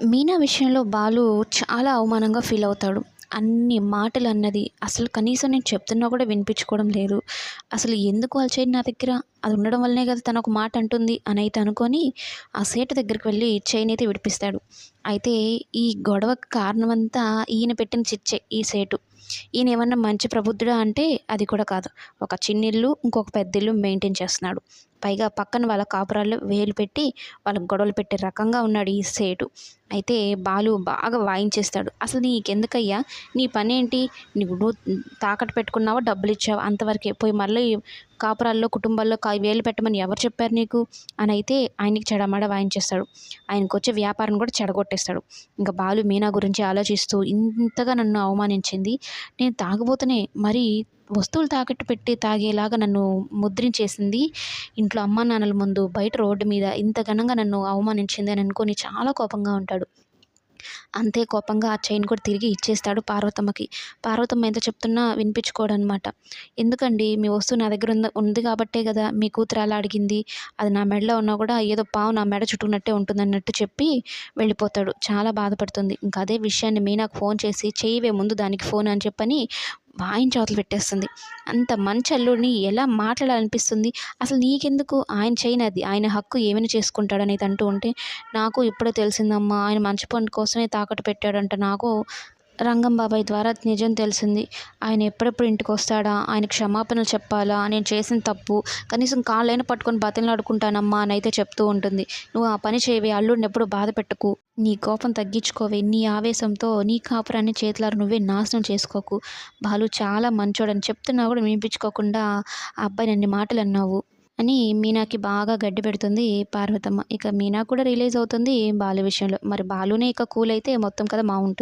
మీనా విషయంలో బాలు చాలా అవమానంగా ఫీల్ అవుతాడు. అన్ని మాటలు అన్నది అసలు కనీసం నేను చెప్తున్నా కూడా వినిపించుకోవడం లేదు. అసలు ఎందుకు వాళ్ళ చేయి నా దగ్గర? అది ఉండడం వల్లనే కదా తను ఒక మాట అంటుంది అని అయితే అనుకొని ఆ సేటు దగ్గరికి వెళ్ళి చైన్ అయితే విడిపిస్తాడు. అయితే ఈ గొడవకు కారణమంతా ఈయన పెట్టిన చిచ్చే ఈ సేటు. ఈయన ఏమన్నా మంచి ప్రబుద్ధుడా అంటే అది కూడా కాదు. ఒక చిన్నిల్లు ఇంకొక పెద్ద ఇల్లు మెయింటైన్ చేస్తున్నాడు. పైగా పక్కన వాళ్ళ కాపురాల్లో వేలు పెట్టి వాళ్ళకి గొడవలు పెట్టే రకంగా ఉన్నాడు ఈ సేటు. అయితే బాలు బాగా వాయించేస్తాడు. అసలు నీకెందుకయ్యా? నీ పని ఏంటి నువ్వు తాకట్టు పెట్టుకున్నావా? డబ్బులు ఇచ్చావా అంతవరకే. పోయి మళ్ళీ కాపురాల్లో కుటుంబాల్లో వేలు పెట్టమని ఎవరు చెప్పారు నీకు? అని అయితే ఆయనకి చెడమడ వాయించేస్తాడు. ఆయనకు వచ్చే వ్యాపారం కూడా చెడగొట్టేస్తాడు. ఇంకా బాలు మీనా గురించి ఆలోచిస్తూ ఇంతగా నన్ను అవమానించింది. నేను తాగబోతేనే మరి వస్తువులు తాకట్టు పెట్టి తాగేలాగా నన్ను ముద్రించేసింది. ఇంట్లో అమ్మా నాన్నల ముందు బయట రోడ్డు మీద ఇంత ఘనంగా నన్ను అవమానించింది అని అనుకొని చాలా కోపంగా ఉంటాడు. అంతే కోపంగా ఆ చైన్ కూడా తిరిగి ఇచ్చేస్తాడు పార్వతమ్మకి. పార్వతమ్మ ఎంత చెప్తున్నా వినిపించుకోడనమాట. ఎందుకండి? మీ వస్తువు నా దగ్గర ఉంది ఉంది కాబట్టే కదా మీ కూతురు అలా అడిగింది. అది నా మెడలో ఉన్నా కూడా ఏదో పావు నా మెడ చుట్టుకున్నట్టే ఉంటుంది అన్నట్టు చెప్పి వెళ్ళిపోతాడు. చాలా బాధపడుతుంది. ఇంకా అదే విషయాన్ని మీనాకు ఫోన్ చేసి చేయవే ముందు దానికి ఫోన్ అని చెప్పని వాయిన్ అవతలు పెట్టేస్తుంది. అంత మంచి అల్లుడిని ఎలా మాట్లాడాలనిపిస్తుంది? అసలు నీకెందుకు ఆయన చేయనది? ఆయన హక్కు ఏమైనా చేసుకుంటాడు అనేది అంటూ ఉంటే నాకు ఇప్పుడే తెలిసిందమ్మా ఆయన మంచి పని కోసమే తాకట్టు పెట్టాడంట నాకు. రంగం బాబాయ్ ద్వారా నిజం తెలిసింది. ఆయన ఎప్పుడెప్పుడు ఇంటికి వస్తాడా ఆయన క్షమాపణలు చెప్పాలా? నేను చేసిన తప్పు? కనీసం కాళ్ళైనా పట్టుకొని బతిలాడుకుంటానమ్మా అని అయితే చెప్తూ ఉంటుంది. నువ్వు ఆ పని చేయవి అల్లుడిని ఎప్పుడు బాధ పెట్టుకు. నీ కోపం తగ్గించుకోవే నీ ఆవేశంతో నీ కాపురాన్ని చేతులారు నువ్వే నాశనం చేసుకోకు. బాలు చాలా మంచోడని చెప్తున్నా కూడా వినిపించుకోకుండా ఆ అబ్బాయి నన్ను మాటలు అన్నావు అని మీనాకి బాగా గడ్డి పెడుతుంది పార్వతమ్మ. ఇక మీనా కూడా రిలీజ్ అవుతుంది బాలు విషయంలో. మరి బాలునే ఇక కూల్ అయితే మొత్తం కదా బాగుంటుంది